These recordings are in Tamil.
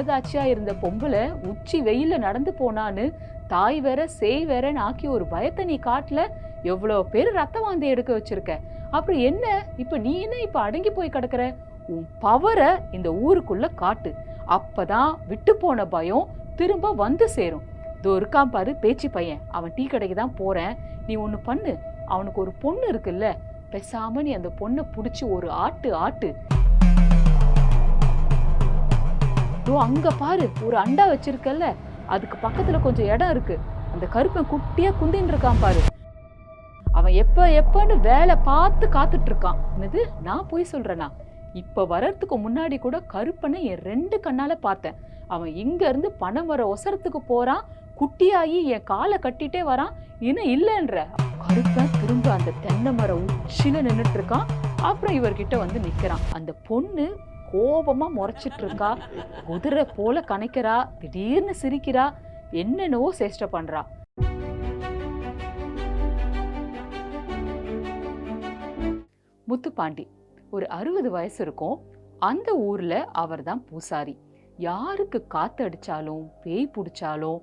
புள்ளதாச்சியா இருந்த பொம்பளை உச்சி வெயில்ல நடந்து போனான்னு தாய் வேற சேய் வேறன்னு ஆக்கி ஒரு பயத்தை நீ காட்டல எவ்வளோ பேர் ரத்த வாந்தி எடுக்க வச்சிருக்க? அப்புறம் என்ன? இப்ப நீ என்ன இப்ப அடங்கி போய் கிடக்குற? உன் பவரை இந்த ஊருக்குள்ள காட்டு. அப்பதான் விட்டு போன பயம் திரும்ப வந்து சேரும். இதோ இருக்கான் பாரு பேச்சு பையன். அவன் டீ கடைக்கு தான் போறேன். நீ ஒண்ணு பண்ணு. அவனுக்கு ஒரு பொண்ணு இருக்குல்ல. பேசாம நீ அந்த பொண்ணை புடிச்சு ஒரு ஆட்டு ஆட்டு. இதோ அங்கே பாரு ஒரு அண்டா வச்சிருக்கல்ல அதுக்கு பக்கத்தில் கொஞ்சம் இடம் இருக்கு. அந்த கருப்பன் குட்டியாக குந்தின்னு இருக்கான் பாரு. அவன் எப்போ எப்பன்னு வேலை பார்த்து காத்துட்டு இருக்கான் என்னது? நான் போய் சொல்கிறேனா இப்போ வர்றதுக்கு முன்னாடி கூட கருப்பனை என் ரெண்டு கண்ணால் பார்த்தேன். அவன் இங்கேருந்து பணம் வர ஒசரத்துக்கு போகிறான் குட்டியாகி என் காலை கட்டிட்டே வரான். இன்னும் இல்லைன்ற. கருப்பன் திரும்ப அந்த தென்னை மரம் உச்சியில் நின்றுட்டு இருக்கான். அப்புறம் இவர்கிட்ட வந்து நிற்கிறான் அந்த பொண்ணு கோபமா முறைச்சிட்டு இருக்கா குதிரை போல கனைக்கிறா திடீர்னு சிரிக்கிறா? என்னென்னவோ சேஷ்டை பண்றா. முத்துப்பாண்டி ஒரு அறுபது வயசு இருக்கும். அந்த ஊர்ல அவர்தான் பூசாரி. யாருக்கு காத்து அடிச்சாலும் பேய் பிடிச்சாலும்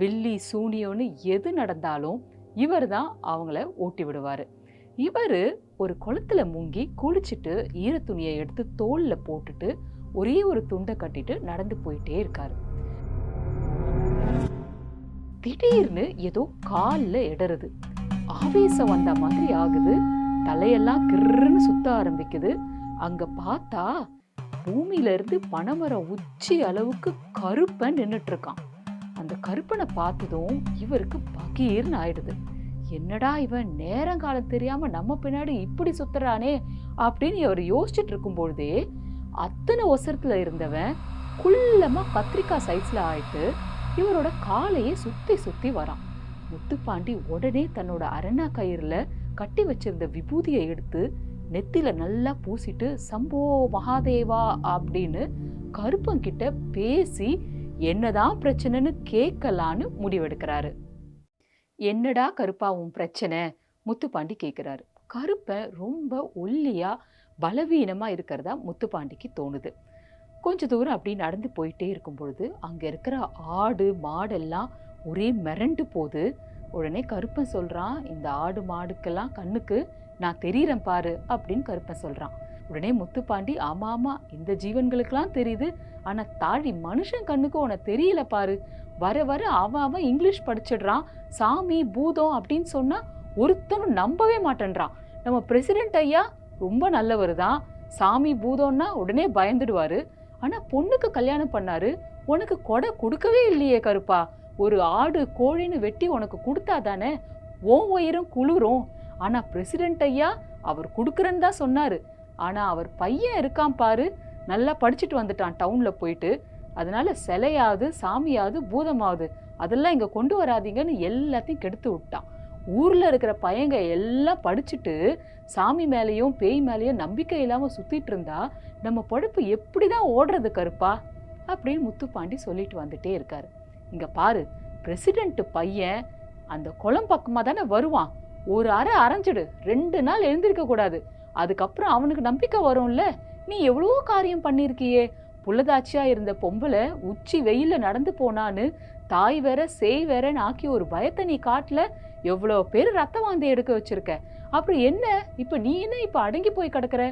வில்லி சூனியோன்னு எது நடந்தாலும் இவர் தான் அவங்கள ஓட்டி விடுவார். இவர் ஒரு குளத்துல முங்கி குளிச்சுட்டு ஈர துணியை எடுத்து தோலில் போட்டுட்டு ஒரே ஒரு துண்டை கட்டிட்டு நடந்து போயிட்டே இருக்காரு. திடீர்னு ஏதோ காலில் இடறது ஆவேசம் வந்த மாதிரி ஆகுது. தலையெல்லாம் கிர்ன்னு சுத்த ஆரம்பிக்குது. அங்க பார்த்தா பூமியில இருந்து பனைமரம் உச்சி அளவுக்கு கருப்பன் நின்றுட்டு இருக்கான். அந்த கருப்பனை பார்த்ததும் இவருக்கு பகீர்னு ஆயிடுது. என்னடா இவன் நேரங்காலம் தெரியாம நம்ம பின்னாடி இப்படி சுத்துறானே அப்படின்னு இவர் யோசிச்சுட்டு இருக்கும் பொழுதே அத்தனை ஒசரத்துல இருந்தவன் குள்ளமா கத்திரிக்காய் சைஸ்ல ஆயிட்டு இவரோட காலையே சுத்தி சுத்தி வரான். முத்துப்பாண்டி உடனே தன்னோட அரணா கயிறுல கட்டி வச்சிருந்த விபூதியை எடுத்து நெத்தில நல்லா பூசிட்டு சம்போ மகாதேவா அப்படின்னு கருப்பங்கிட்ட பேசி என்னதான் பிரச்சனைன்னு கேட்கலான்னு முடிவெடுக்கிறாரு. என்னடா கருப்பா உன் பிரச்சனை? முத்துப்பாண்டி கேட்குறாரு கருப்பை ரொம்ப ஒல்லியாக பலவீனமாக இருக்கிறதா முத்துப்பாண்டிக்கு தோணுது. கொஞ்ச தூரம் அப்படி நடந்து போயிட்டே இருக்கும் பொழுது அங்கே இருக்கிற ஆடு மாடெல்லாம் ஒரே மிரண்டு போகுது. உடனே கருப்பன் சொல்கிறான் இந்த ஆடு மாடுக்கெல்லாம் கண்ணுக்கு நான் தெரியறேன் பாரு அப்படின்னு கருப்பன் சொல்கிறான் உடனே முத்துப்பாண்டி ஆமா ஆமா இந்த ஜீவன்களுக்கெல்லாம் தெரியுது. ஆனா தாழி மனுஷன் கண்ணுக்கு உனக்கு தெரியல பாரு. வர வர அவன் அவன் இங்கிலீஷ் படிச்சிடுறான். சாமி பூதம் அப்படின்னு சொன்னா ஒருத்தனும் நம்பவே மாட்டேன்றான். நம்ம பிரசிடென்ட் ஐயா ரொம்ப நல்லவர் தான். சாமி பூதம்னா உடனே பயந்துடுவாரு. ஆனா பொண்ணுக்கு கல்யாணம் பண்ணாரு. உனக்கு கொடை கொடுக்கவே இல்லையே கருப்பா. ஒரு ஆடு கோழின்னு வெட்டி உனக்கு கொடுத்தா தானே? உயிரும் குளிரும். ஆனா பிரசிடென்ட் ஐயா அவர் கொடுக்குறேன்னு தான் சொன்னாரு. ஆனால் அவர் பையன் இருக்கான் பாரு நல்லா படிச்சுட்டு வந்துட்டான் டவுனில் போயிட்டு. அதனால சிலையாவது சாமியாவது பூதமாவது அதெல்லாம் இங்கே கொண்டு வராதீங்கன்னு எல்லாத்தையும் கெடுத்து விட்டான். ஊரில் இருக்கிற பையங்க எல்லாம் படிச்சுட்டு சாமி மேலேயும் பேய் மேலேயும் நம்பிக்கை இல்லாமல் சுற்றிட்டு இருந்தா நம்ம படுப்பு எப்படி தான் ஓடுறது கருப்பா? அப்படின்னு முத்துப்பாண்டி சொல்லிட்டு வந்துட்டே இருக்காரு. இங்கே பாரு பிரசிடென்ட் பையன் அந்த குளம் பக்கமாக தானே வருவான். ஒரு அரை அரைஞ்சிடு ரெண்டு நாள் எழுந்திருக்க கூடாது. அதுக்கப்புறம் அவனுக்கு நம்பிக்கை வரும்ல. நீ எவ்வளவோ காரியம் பண்ணியிருக்கியே. புள்ளதாச்சியா இருந்த பொம்பளை உச்சி வெயிலில் நடந்து போனான்னு தாய் வேற சேய் வேறன்னு ஆக்கி ஒரு பயத்தை நீ காட்டல எவ்வளோ பேர் ரத்த வாந்தி எடுக்க வச்சிருக்க. அப்புறம் என்ன? இப்போ நீ என்ன இப்போ அடங்கி போய் கிடக்குற?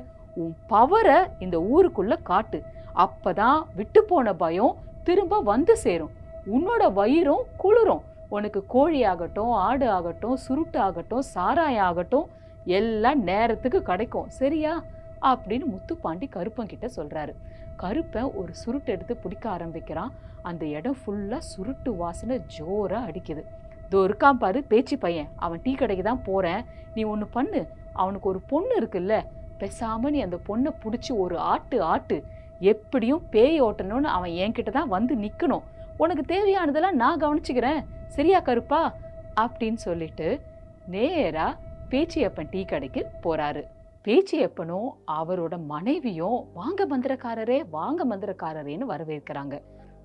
உன் பவரை இந்த ஊருக்குள்ள காட்டு. அப்பதான் விட்டு போன பயம் திரும்ப வந்து சேரும். உன்னோட வயிறும் குளிரும். உனக்கு கோழி ஆகட்டும் ஆடு ஆகட்டும் சுருட்டு ஆகட்டும் சாராயம் ஆகட்டும் எல்லாம் நேரத்துக்கு கிடைக்கும். சரியா? அப்படின்னு முத்துப்பாண்டி கருப்பன் கிட்ட சொல்கிறாரு கருப்பன் ஒரு சுருட்டு எடுத்து பிடிக்க ஆரம்பிக்கிறான். அந்த இடம் ஃபுல்லாக சுருட்டு வாசனை ஜோராக அடிக்குது. இதோ இருக்கான் பாரு பேச்சு பையன். அவன் டீ கடைக்கு தான் போகிறேன் நீ ஒன்று பண்ணு. அவனுக்கு ஒரு பொண்ணு இருக்குல்ல. பெசாமல் நீ அந்த பொண்ணை பிடிச்சி ஒரு ஆட்டு ஆட்டு. எப்படியும் பேய் ஓட்டணும்னு அவன் என்கிட்ட தான் வந்து நிற்கணும் உனக்கு தேவையானதெல்லாம் நான் கவனிச்சுக்கிறேன். சரியா கருப்பா? அப்படின்னு சொல்லிட்டு நேராக பேச்சியப்பன் டீ கடைக்கு போறாரு. பேச்சியப்பனும் அவரோட மனைவியும் வாங்க மந்திரக்காரரே வாங்க மந்திரக்காரரேன்னு வரவேற்கிறாங்க.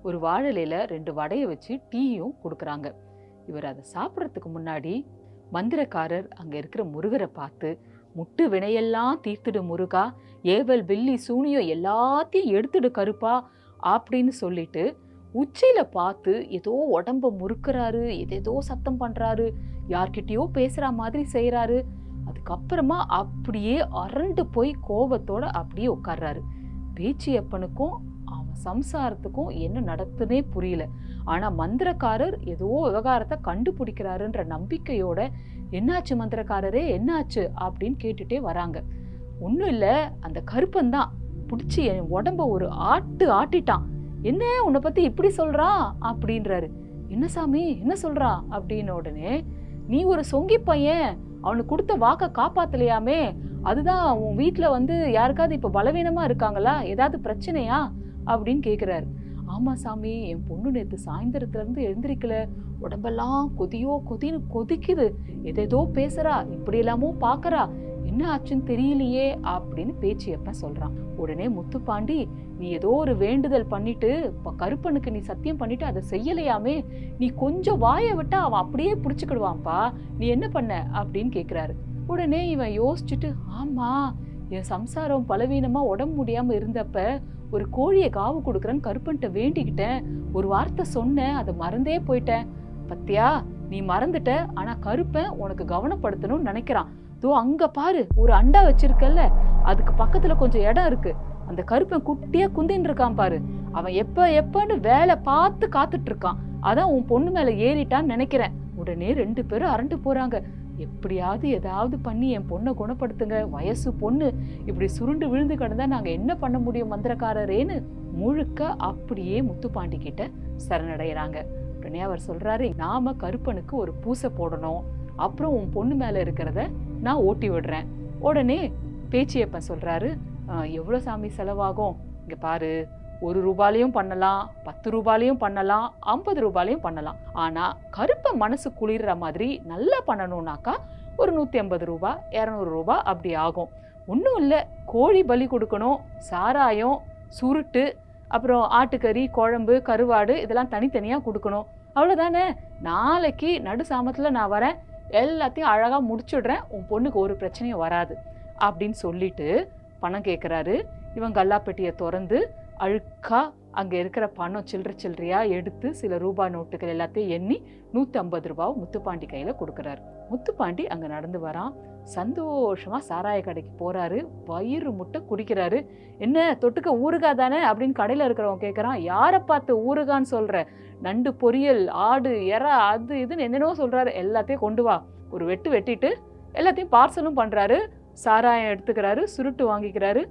ஒரு வாழலையில ரெண்டு வடையை வச்சு டீயும் கொடுக்குறாங்க. இவர் அதை சாப்பிட்றதுக்கு முன்னாடி மந்திரக்காரர் அங்க இருக்கிற முருகரை பார்த்து முட்டு வினையெல்லாம் தீர்த்துடு முருகா ஏவல் பில்லி சூனியம் எல்லாத்தையும் எடுத்துடு கருப்பா அப்படின்னு சொல்லிட்டு உச்சியில பார்த்து ஏதோ உடம்ப முறுக்குறாரு ஏதேதோ சத்தம் பண்றாரு. யார்கிட்டயோ பேசுற மாதிரி செய்கிறாரு அதுக்கப்புறமா அப்படியே அரண்டு போய் கோபத்தோட அப்படியே உட்கார்றாரு. பேச்சியப்பனுக்கும் அவன் சம்சாரத்துக்கும் என்ன நடக்குதுன்னே புரியல. ஆனா மந்திரக்காரர் ஏதோ விவகாரத்தை கண்டுபிடிக்கிறாருன்ற நம்பிக்கையோட என்னாச்சு மந்திரக்காரரே என்னாச்சு? அப்படின்னு கேட்டுட்டே வராங்க. ஒன்றும் இல்லை அந்த கருப்பன் தான். பிடிச்சி என் உடம்ப ஒரு ஆட்டு ஆட்டிட்டான். என்ன உன்னை பத்தி இப்படி சொல்றான்? அப்படின்றாரு. என்ன சாமி என்ன சொல்றான் அப்படின்ன உடனே நீ ஒரு சொங்கி பையன். அவனுக்கு கொடுத்த வாக்கை காப்பாத்தலையாமே. அதுதான் உன் வீட்டில் வந்து யாருக்காவது இப்போ பலவீனமா இருக்காங்களா? ஏதாவது பிரச்சனையா? அப்படின்னு கேட்குறாரு ஆமாம் சாமி என் பொண்ணு நேற்று சாயந்தரத்துலேருந்து எழுந்திருக்கல. உடம்பெல்லாம் கொதியோ கொதின்னு கொதிக்குது. எதேதோ பேசுறா. இப்படியெல்லாமோ பார்க்குறா என்ன ஆச்சுன்னு தெரியலையே அப்படின்னு பேச்சியப்ப சொல்றான். உடனே முத்துப்பாண்டி நீ ஏதோ ஒரு வேண்டுதல் பண்ணிட்டு இப்ப கருப்பனுக்கு நீ சத்தியம் பண்ணிட்டு அதை செய்யலையாமே நீ கொஞ்சம் வாயை விட்டா அவன் அப்படியே புடிச்சுக்கிடுவான்ப்பா நீ என்ன பண்ண அப்படின்னு கேக்குறாரு. உடனே இவன் யோசிச்சுட்டு ஆமா என் சம்சாரம் பலவீனமா உடம்பு முடியாம இருந்தப்ப ஒரு கோழியை காவு கொடுக்குறேன்னு கருப்பன்ட்ட வேண்டிக்கிட்டேன். ஒரு வார்த்தை சொன்னேன் அதை மறந்தே போயிட்டேன். பத்தியா நீ மறந்துட்ட ஆனா கருப்பன் உனக்கு கவனப்படுத்தணும்னு நினைக்கிறான். தோ அங்க பாரு ஒரு அண்டா வச்சிருக்கல்ல அதுக்கு பக்கத்துல கொஞ்சம் இடம் இருக்கு. அந்த கருப்பன் குட்டியா குந்தின்னு இருக்கான் பாரு. அவன் எப்ப எப்பன்னு வேலை பார்த்து காத்துட்டு இருக்கான் அதான் உன் பொண்ணு மேல ஏறிட்டான்னு நினைக்கிறேன். உடனே ரெண்டு பேரும் அரண்டு போறாங்க. எப்படியாவது ஏதாவது பண்ணி என் பொண்ணை குணப்படுத்துங்க. வயசு பொண்ணு இப்படி சுருண்டு விழுந்து கிடந்தா நாங்க என்ன பண்ண முடியும் மந்திரக்காரரேன்னு முழுக்க அப்படியே முத்துப்பாண்டி கிட்ட சரணடைகிறாங்க உடனே அவர் சொல்றாரு நாம கருப்பனுக்கு ஒரு பூசை போடணும். அப்புறம் உன் பொண்ணு மேல இருக்கிறத நான் ஓட்டி விடுறேன். உடனே பேச்சியப்பன் சொல்கிறாரு எவ்வளோ சாமி செலவாகும்? இங்கே பாரு ஒரு ரூபாலையும் பண்ணலாம் பத்து ரூபாலையும் பண்ணலாம் ஐம்பது ரூபாலையும் பண்ணலாம். ஆனால் கருப்பை மனசு குளிர்ற மாதிரி நல்லா பண்ணணும்னாக்கா ஒரு நூற்றி ஐம்பது ரூபா இரநூறு ரூபா அப்படி ஆகும். ஒன்றும் இல்லை கோழி பலி கொடுக்கணும் சாராயம் சுருட்டு அப்புறம் ஆட்டுக்கறி குழம்பு கருவாடு இதெல்லாம் தனித்தனியாக கொடுக்கணும். அவ்வளோதானே நாளைக்கு நடு சாமத்தில் நான் வரேன் எல்லாத்தையும் அழகாக முடிச்சுடுறேன். உன் பொண்ணுக்கு ஒரு பிரச்சனையும் வராது. அப்படின்னு சொல்லிட்டு பணம் கேட்குறாரு இவன் கல்லாப்பெட்டியை திறந்து அழுக்காக அங்கே இருக்கிற பணம் சில்லற சில்லறையாக எடுத்து சில ரூபாய் நோட்டுகள் எல்லாத்தையும் எண்ணி நூற்றி ஐம்பது ரூபாவை முத்துப்பாண்டி கையில் கொடுக்குறாரு. முத்துப்பாண்டி அங்கே நடந்து வரான். சந்தோஷமாக சாராய கடைக்கு போகிறாரு வயிறு முட்டை குடிக்கிறாரு. என்ன தொட்டுக்க ஊறுகா தானே? அப்படின்னு கடையில் இருக்கிறவங்க கேட்குறான் யாரை பார்த்து ஊறுகான்னு சொல்கிற நண்டு பொரியல் ஆடு எறா அது இதுன்னு என்னென்னோ சொல்கிறாரு எல்லாத்தையும் கொண்டு வா. ஒரு வெட்டு வெட்டிட்டு எல்லாத்தையும் பார்சலும் பண்ணுறாரு சாராயம் எடுத்துக்கிறாரு சுருட்டு வாங்கிக்கிறாரு.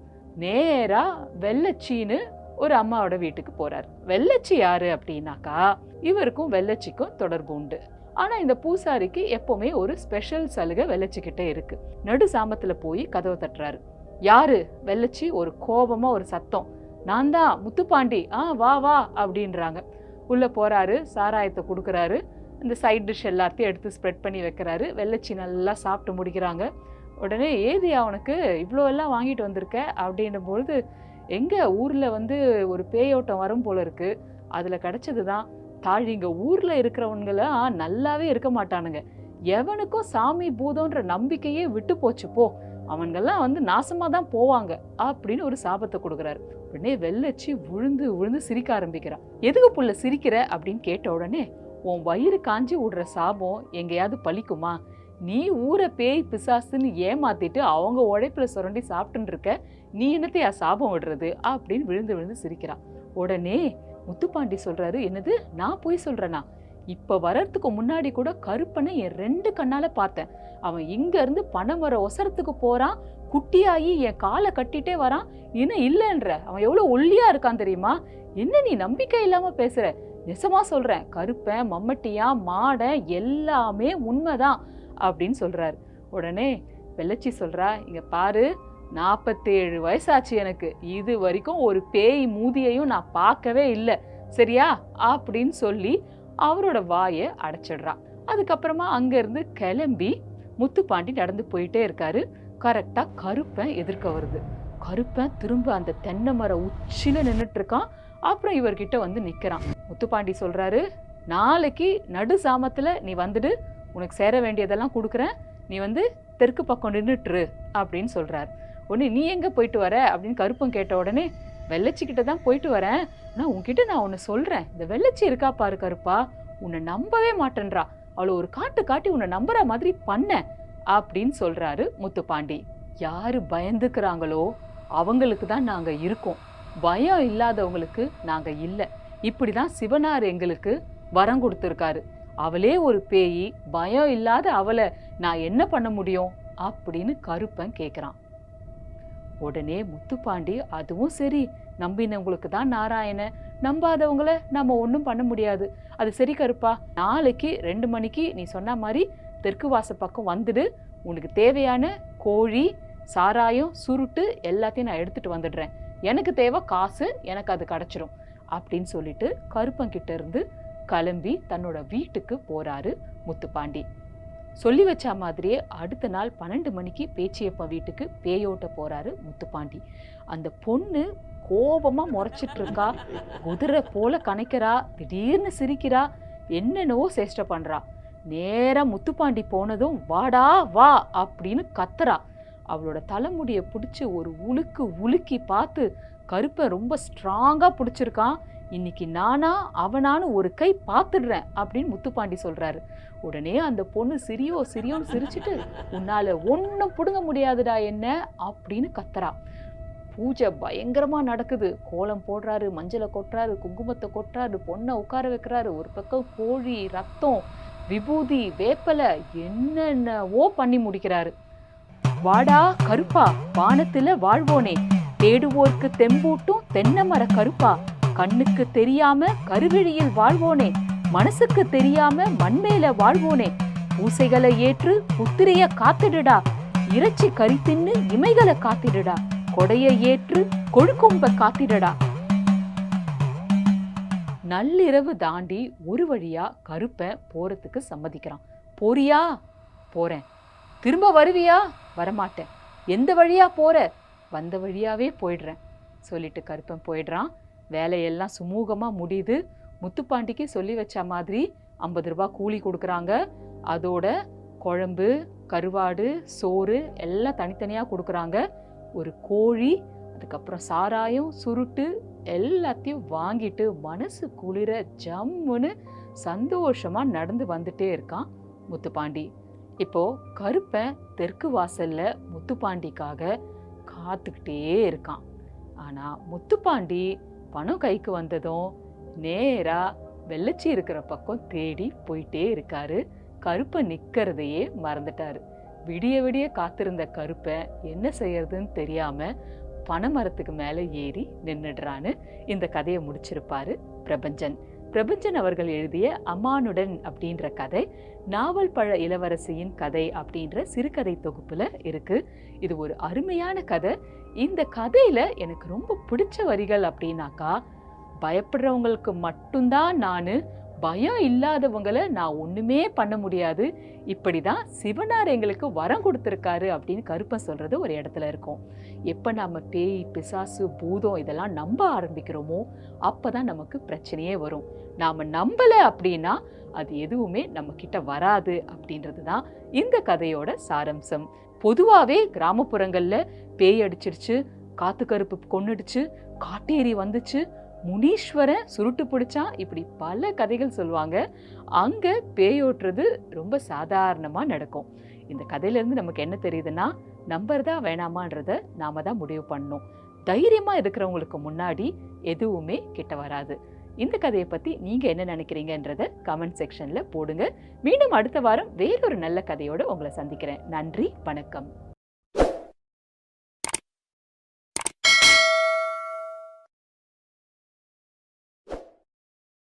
நேராக வெள்ளச்சின்னு ஒரு அம்மாவோட வீட்டுக்கு போறார். வெள்ளச்சி யாரு அப்படின்னாக்கா இவருக்கும் வெள்ளச்சிக்கும் தொடர்பு உண்டு. ஆனா இந்த பூசாரிக்கு எப்பவுமே ஒரு ஸ்பெஷல் சலுகை வெள்ளச்சிக்கிட்டே இருக்கு. நடு சாமத்துல போய் கதவை தட்டுறாரு. யாரு? வெள்ளச்சி? ஒரு கோபமா ஒரு சத்தம். நான் தான் முத்துப்பாண்டி. ஆ வா வா அப்படின்றாங்க. உள்ள போறாரு சாராயத்தை கொடுக்குறாரு. இந்த சைட் டிஷ் எல்லாத்தையும் எடுத்து ஸ்ப்ரெட் பண்ணி வைக்கிறாரு. வெள்ளச்சி நல்லா சாப்பிட்டு முடிக்கிறாங்க. உடனே ஏதி அவனுக்கு இவ்வளோ எல்லாம் வாங்கிட்டு வந்திருக்க? அப்படின்னும் பொழுது எங்கே ஊரில் வந்து ஒரு பேயோட்டம் வரும் போல இருக்குது அதில் கிடச்சது தான் தாழ் ஊரில் ஊர்ல இருக்கிறவங்களாம் நல்லாவே இருக்க மாட்டானுங்க. எவனுக்கும் சாமி பூதம்ன்ற நம்பிக்கையே விட்டு போச்சு போ. அவன்கெல்லாம் வந்து நாசமாக தான் போவாங்க அப்படின்னு ஒரு சாபத்தை கொடுக்குறாரு. உடனே வெள்ளச்சி விழுந்து விழுந்து சிரிக்க ஆரம்பிக்கிறான் எதுக்கு புள்ள சிரிக்கிற? அப்படின்னு கேட்ட உடனே உன் வயிறு காஞ்சி விடுற சாபம் எங்கேயாவது பழிக்குமா நீ ஊரை பேய் பிசாசுன்னு ஏமாத்திட்டு அவங்க உழைப்பில் சுரண்டி சாப்பிட்டுன்னு இருக்க நீ என்னத்தையா சாபம் விடுறது? அப்படின்னு விழுந்து விழுந்து சிரிக்கிறான் உடனே முத்துப்பாண்டி சொல்கிறாரு என்னது? நான் போய் சொல்கிறேனா இப்போ வர்றதுக்கு முன்னாடி கூட கருப்பனை என் ரெண்டு கண்ணால் பார்த்தேன். அவன் இங்கேருந்து பணம் வர ஒசரத்துக்கு போகிறான் குட்டியாகி என் காலை கட்டிட்டே வரான். என்ன இல்லைன்ற? அவன் எவ்வளோ ஒல்லியாக இருக்கான் தெரியுமா? என்ன நீ நம்பிக்கை இல்லாமல் பேசுகிற நெசமா சொல்கிறேன் கருப்பன் மம்மட்டியா மாடன் எல்லாமே உண்மைதான். அப்படின்னு சொல்றாரு. உடனே வெள்ளச்சி சொல்றா இங்க பாரு நாற்பத்தேழு வயசாச்சு எனக்கு. இது வரைக்கும் ஒரு பேய் மூதியையும் நான் பார்க்கவே இல்லை. சரியா? அப்படின்னு சொல்லி அவரோட வாயை அடைச்சிடுறான் அதுக்கப்புறமா அங்கேருந்து கிளம்பி முத்துப்பாண்டி நடந்து போயிட்டே இருக்காரு. கரெக்டாக கருப்பன் எதிர்க்க வருது. கருப்பன் திரும்ப அந்த தென்னை மர உச்சியில் நின்றுட்டு இருக்கான். அப்புறம் இவர்கிட்ட வந்து நிற்கிறான் முத்துப்பாண்டி சொல்றாரு நாளைக்கு நடு சாமத்தில் நீ வந்துடு. உனக்கு சேர வேண்டியதெல்லாம் கொடுக்குறேன். நீ வந்து தெற்கு பக்கம் நின்றுட்டுரு அப்படின்னு சொல்கிறார் உடனே நீ எங்கே போயிட்டு வர அப்படின்னு கருப்பம் கேட்ட உடனே வெள்ளச்சிக்கிட்ட தான் போயிட்டு வரேன். நான் உன்கிட்ட நான் ஒன்று சொல்கிறேன் இந்த வெள்ளச்சி இருக்கா பாரு கருப்பா. உன்னை நம்பவே மாட்டேன்றா. அவளை ஒரு காட்டு காட்டி உன்னை நம்புற மாதிரி பண்ண அப்படின்னு சொல்கிறாரு முத்துப்பாண்டி. யார் பயந்துக்கிறாங்களோ அவங்களுக்கு தான் நாங்கள் இருக்கோம். பயம் இல்லாதவங்களுக்கு நாங்கள் இல்லை. இப்படி தான் சிவனார் எங்களுக்கு வரம் கொடுத்துருக்காரு. அவளே ஒரு பேயி பயம் இல்லாத அவளை நான் என்ன பண்ண முடியும்? அப்படின்னு கருப்பன் கேட்குறான் உடனே முத்துப்பாண்டி அதுவும் சரி நம்பினவங்களுக்கு தான் நாராயண. நம்பாதவங்கள நம்ம ஒன்றும் பண்ண முடியாது. அது சரி கருப்பா நாளைக்கு ரெண்டு மணிக்கு நீ சொன்ன மாதிரி தெற்கு வாச பக்கம் வந்துடு. உனக்கு தேவையான கோழி சாராயம் சுருட்டு எல்லாத்தையும் நான் எடுத்துட்டு வந்துடுறேன். எனக்கு தேவை காசு எனக்கு அது கிடச்சிரும். அப்படின்னு சொல்லிட்டு கருப்பங்கிட்ட இருந்து கிளம்பி தன்னோட வீட்டுக்கு போறாரு முத்துப்பாண்டி. சொல்லி வச்ச மாதிரியே அடுத்த நாள் பன்னெண்டு மணிக்கு பேச்சியப்பா வீட்டுக்கு பேயோட்ட போறாரு முத்துப்பாண்டி. அந்த பொண்ணு கோபமா முறைச்சிட்டு இருக்கா குதிரை போல கணைக்கிறா திடீர்னு சிரிக்கிறா என்னென்னவோ சேஷ்டை பண்றா. நேராக முத்துப்பாண்டி போனதும் வாடா வா அப்படின்னு கத்துறா. அவளோட தலைமுடியை பிடிச்சி ஒரு உலுக்கு உலுக்கி பார்த்து கருப்பை ரொம்ப ஸ்ட்ராங்காக பிடிச்சிருக்கான். இன்னைக்கு நானா அவனான்னு ஒரு கை பார்த்துடுறேன் அப்படின்னு முத்துப்பாண்டி சொல்றாரு. உடனே அந்த பொண்ணு சிரியோ சிரியோன்னு சிரிச்சிட்டு உன்னால ஒன்றும் பிடுங்க முடியாதுடா என்ன? அப்படின்னு கத்துறா. பூஜை பயங்கரமாக நடக்குது. கோலம் போடுறாரு மஞ்சளை கொட்டுறாரு குங்குமத்தை கொட்டுறாரு பொண்ணை உட்கார வைக்கிறாரு. ஒரு பக்கம் கோழி ரத்தம் விபூதி வேப்பலை என்னென்னவோ பண்ணி முடிக்கிறாரு. வாடா கருப்பா வானத்தில் வாழ்வோனே. தேடுவோர்க்கு தெம்பூட்டும் தென்னை மர கருப்பா. கண்ணுக்கு தெரியாம கருவிழியில் வாழ்வோனே மனசுக்கு தெரியாம மண்மேல வாழ்வோனே. பூசைகளை ஏற்று புத்திரைய காத்திடுடா இறைச்சி கறி தின்னு இமைகளை காத்திடுடா கொடையை ஏற்று கொழுக்கொம்ப காத்திடடா. நள்ளிரவு தாண்டி ஒரு வழியா கருப்பை போறதுக்கு சம்மதிக்கிறான். போறியா? போறேன். திரும்ப வருவியா? வரமாட்டேன். எந்த வழியா போற? வந்த வழியாவே போயிடுறேன் சொல்லிட்டு கருப்பன் போயிடுறான். வேலையெல்லாம் சுமூகமாக முடியுது முத்துப்பாண்டிக்கு சொல்லி வச்ச மாதிரி ஐம்பது ரூபா கூலி கொடுக்குறாங்க. அதோட குழம்பு கருவாடு சோறு எல்லாம் தனித்தனியாக கொடுக்குறாங்க. ஒரு கோழி அதுக்கப்புறம் சாராயம் சுருட்டு எல்லாத்தையும் வாங்கிட்டு மனசு குளிர ஜம்முன்னு சந்தோஷமாக நடந்து வந்துட்டே இருக்கான் முத்துப்பாண்டி. இப்போது கருப்பன் தெற்கு வாசலில் முத்துப்பாண்டிக்காக காத்துக்கிட்டே இருக்கான். ஆனால் முத்துப்பாண்டி பணம் கைக்கு வந்ததும் நேராக வெள்ளச்சி இருக்கிற பக்கம் தேடி போயிட்டே இருக்காரு. கருப்பை நிற்கிறதையே மறந்துட்டாரு. விடிய விடிய காத்திருந்த கருப்பை என்ன செய்யறதுன்னு தெரியாமல் பனைமரத்துக்கு மேலே ஏறி நின்னுடுறான்னு இந்த கதையை முடிச்சிருப்பாரு பிரபஞ்சன். பிரபஞ்சன் அவர்கள் எழுதிய அம்மானுடன் அப்படின்ற கதை நாவல் பழ இளவரசியின் கதை அப்படின்ற சிறுகதை தொகுப்புல இருக்கு. இது ஒரு அருமையான கதை. இந்த கதையில எனக்கு ரொம்ப பிடிச்ச வரிகள் அப்படின்னாக்கா பயப்படுறவங்களுக்கு மட்டும்தான் நான் பயம் இல்லாதவங்கள நான் ஒன்றுமே பண்ண முடியாது. இப்படி தான் சிவனார் எங்களுக்கு வரம் கொடுத்துருக்காரு அப்படின்னு கருப்பன் சொல்கிறது ஒரு இடத்துல இருக்கும். எப்போ நாம் பேய் பிசாசு பூதம் இதெல்லாம் நம்ப ஆரம்பிக்கிறோமோ அப்போ தான் நமக்கு பிரச்சனையே வரும். நாம் நம்பலை அப்படின்னா அது எதுவுமே நம்மக்கிட்ட வராது அப்படின்றது தான் இந்த கதையோட சாரம்சம். பொதுவாகவே கிராமப்புறங்களில் பேய் அடிச்சிருச்சு காத்து கருப்பு கொன்னுடுச்சு காட்டேரி வந்துச்சு முனீஸ்வரன் சுருட்டு பிடிச்சா இப்படி பல கதைகள் சொல்லுவாங்க. அங்கே பேயோட்டுறது ரொம்ப சாதாரணமாக நடக்கும். இந்த கதையிலேருந்து நமக்கு என்ன தெரியுதுன்னா நம்புறதா வேணாமான்றத நாம தான் முடிவு பண்ணணும். தைரியமாக இருக்கிறவங்களுக்கு முன்னாடி எதுவுமே கிட்ட வராது. இந்த கதையை பற்றி நீங்கள் என்ன நினைக்கிறீங்கன்றத கமெண்ட் செக்ஷனில் போடுங்க. மீண்டும் அடுத்த வாரம் வேறொரு நல்ல கதையோடு உங்களை சந்திக்கிறேன். நன்றி வணக்கம்.